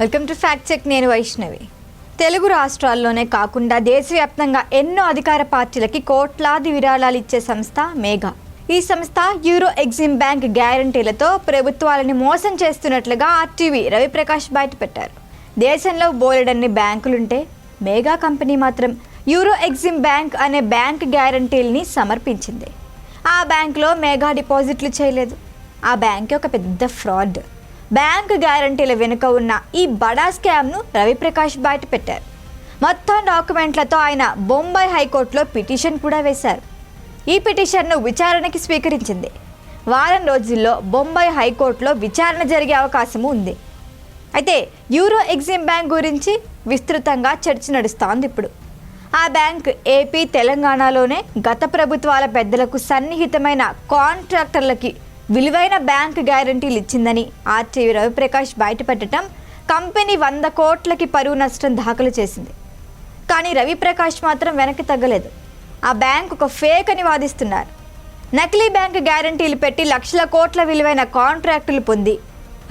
Welcome to fact check నేను వైష్ణవి. తెలుగు రాష్ట్రాల్లోనే కాకుండా దేశవ్యాప్తంగా ఎన్నో అధికార పార్టీలకి కోట్లాది విరాళాలు ఇచ్చే సంస్థ మేఘా. ఈ సంస్థ యూరో ఎగ్జిమ్ బ్యాంక్ గ్యారంటీలతో ప్రభుత్వాలని మోసం చేస్తున్నట్లుగా ఆర్టీవీ రవిప్రకాష్ బయటపెట్టారు. దేశంలో బోలెడన్ని బ్యాంకులుంటే మేఘా కంపెనీ మాత్రం యూరో ఎగ్జిమ్ బ్యాంక్ అనే బ్యాంక్ గ్యారంటీల్ని సమర్పించింది. ఆ బ్యాంకులో మేఘా డిపాజిట్లు చేయలేదు. ఆ బ్యాంక్ ఒక పెద్ద ఫ్రాడ్. బ్యాంక్ గ్యారంటీల వెనుక ఉన్న ఈ బడా స్కామ్ను రవిప్రకాష్ బయట పెట్టారు. మొత్తం డాక్యుమెంట్లతో ఆయన బొంబాయి హైకోర్టులో పిటిషన్ కూడా వేశారు. ఈ పిటిషన్ను విచారణకి స్వీకరించింది. వారం రోజుల్లో బొంబాయి హైకోర్టులో విచారణ జరిగే అవకాశము ఉంది. అయితే యూరో ఎగ్జిమ్ బ్యాంక్ గురించి విస్తృతంగా చర్చ నడుస్తోంది ఇప్పుడు. ఆ బ్యాంక్ ఏపీ తెలంగాణలోనే గత ప్రభుత్వాల పెద్దలకు సన్నిహితమైన కాంట్రాక్టర్లకి విలువైన బ్యాంక్ గ్యారంటీలు ఇచ్చిందని ఆర్టీవీ రవిప్రకాష్ బయటపెట్టడం కంపెనీ వంద కోట్లకి పరువు నష్టం దాఖలు చేసింది. కానీ రవిప్రకాష్ మాత్రం వెనక్కి తగ్గలేదు. ఆ బ్యాంక్ ఒక ఫేక్ అని వాదిస్తున్నారు. నకిలీ బ్యాంక్ గ్యారంటీలు పెట్టి లక్షల కోట్ల విలువైన కాంట్రాక్టులు పొంది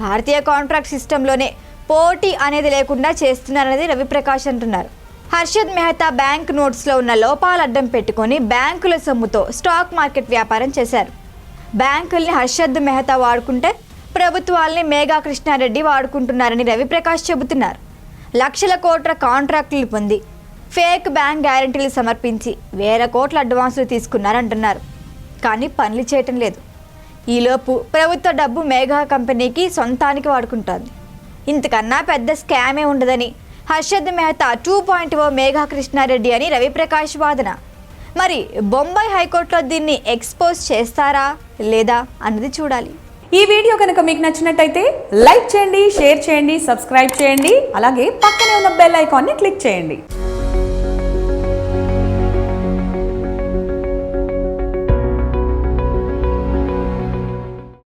భారతీయ కాంట్రాక్ట్ సిస్టంలోనే పోటీ అనేది లేకుండా చేస్తున్నారనేది రవిప్రకాష్ అంటున్నారు. హర్షద్ మెహతా బ్యాంక్ నోట్స్లో ఉన్న లోపాలు అడ్డం పెట్టుకొని బ్యాంకుల సొమ్ముతో స్టాక్ మార్కెట్ వ్యాపారం చేశారు. బ్యాంకుల్ని హర్షద్ మెహతా వాడుకుంటే ప్రభుత్వాల్ని మేఘా కృష్ణారెడ్డి వాడుకుంటున్నారని రవిప్రకాష్ చెబుతున్నారు. లక్షల కోట్ల కాంట్రాక్టులు పొంది ఫేక్ బ్యాంక్ గ్యారంటీలు సమర్పించి వేల కోట్ల అడ్వాన్సులు తీసుకున్నారంటున్నారు. కానీ పనులు చేయటం లేదు. ఈలోపు ప్రభుత్వ డబ్బు మేఘా కంపెనీకి సొంతానికి వాడుకుంటోంది. ఇంతకన్నా పెద్ద స్కామే ఉండదని Harshad Mehta two point O Megha Krishnareddy అని రవిప్రకాష్ వాదన. మరి బొంబాయి హైకోర్టులో దీన్ని ఎక్స్పోజ్ చేస్తారా లేదా అన్నది చూడాలి. ఈ వీడియో కనుక మీకు నచ్చినట్టయితే లైక్ చేయండి షేర్ చేయండి సబ్స్క్రైబ్ చేయండి అలాగే పక్కనే ఉన్న బెల్ ఐకాన్ని క్లిక్ చేయండి.